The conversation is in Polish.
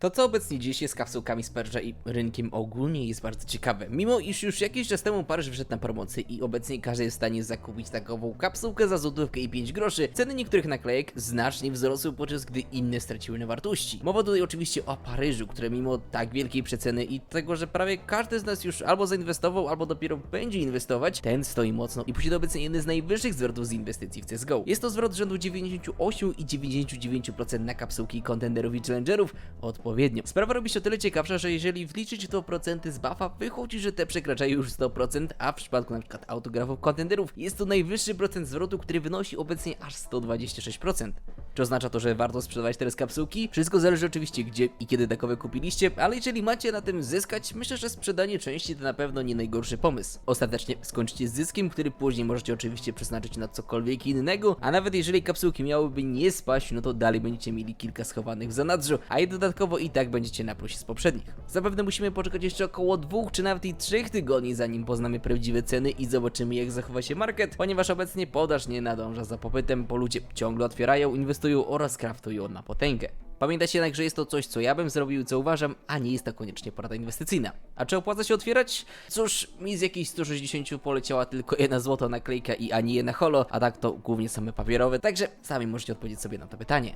To co obecnie dzieje się z kapsułkami z Paryża i rynkiem ogólnie jest bardzo ciekawe. Mimo iż już jakiś czas temu Paryż wszedł na promocję i obecnie każdy jest w stanie zakupić takową kapsułkę za złotówkę i 5 groszy, ceny niektórych naklejek znacznie wzrosły podczas gdy inne straciły na wartości. Mowa tutaj oczywiście o Paryżu, które mimo tak wielkiej przeceny i tego, że prawie każdy z nas już albo zainwestował, albo dopiero będzie inwestować, ten stoi mocno i posiada obecnie jeden z najwyższych zwrotów z inwestycji w CSGO. Jest to zwrot rzędu 98 i 99% na kapsułki kontenderów i challengerów odpowiednio. Sprawa robi się o tyle ciekawsza, że jeżeli wliczyć to procenty z buffa, wychodzi, że te przekraczają już 100%, a w przypadku np. autografów kontenderów jest to najwyższy procent zwrotu, który wynosi obecnie aż 126%. Czy oznacza to, że warto sprzedawać teraz kapsułki? Wszystko zależy oczywiście gdzie i kiedy takowe kupiliście, ale jeżeli macie na tym zyskać, myślę, że sprzedanie części to na pewno nie najgorszy pomysł. Ostatecznie skończycie z zyskiem, który później możecie oczywiście przeznaczyć na cokolwiek innego, a nawet jeżeli kapsułki miałyby nie spaść, no to dalej będziecie mieli kilka schowanych w zanadrzu, a i dodatkowo i tak będziecie na plusie z poprzednich. Zapewne musimy poczekać jeszcze około dwóch czy nawet i trzech tygodni, zanim poznamy prawdziwe ceny i zobaczymy jak zachowa się market, ponieważ obecnie podaż nie nadąża za popytem, bo ludzie ciągle otwierają, inwestują oraz craftują na potęgę. Pamiętajcie jednak, że jest to coś, co ja bym zrobił, co uważam, a nie jest to koniecznie porada inwestycyjna. A czy opłaca się otwierać? Cóż, mi z jakichś 160 poleciała tylko jedna złota naklejka i ani jedna holo, a tak to głównie same papierowe, także sami możecie odpowiedzieć sobie na to pytanie.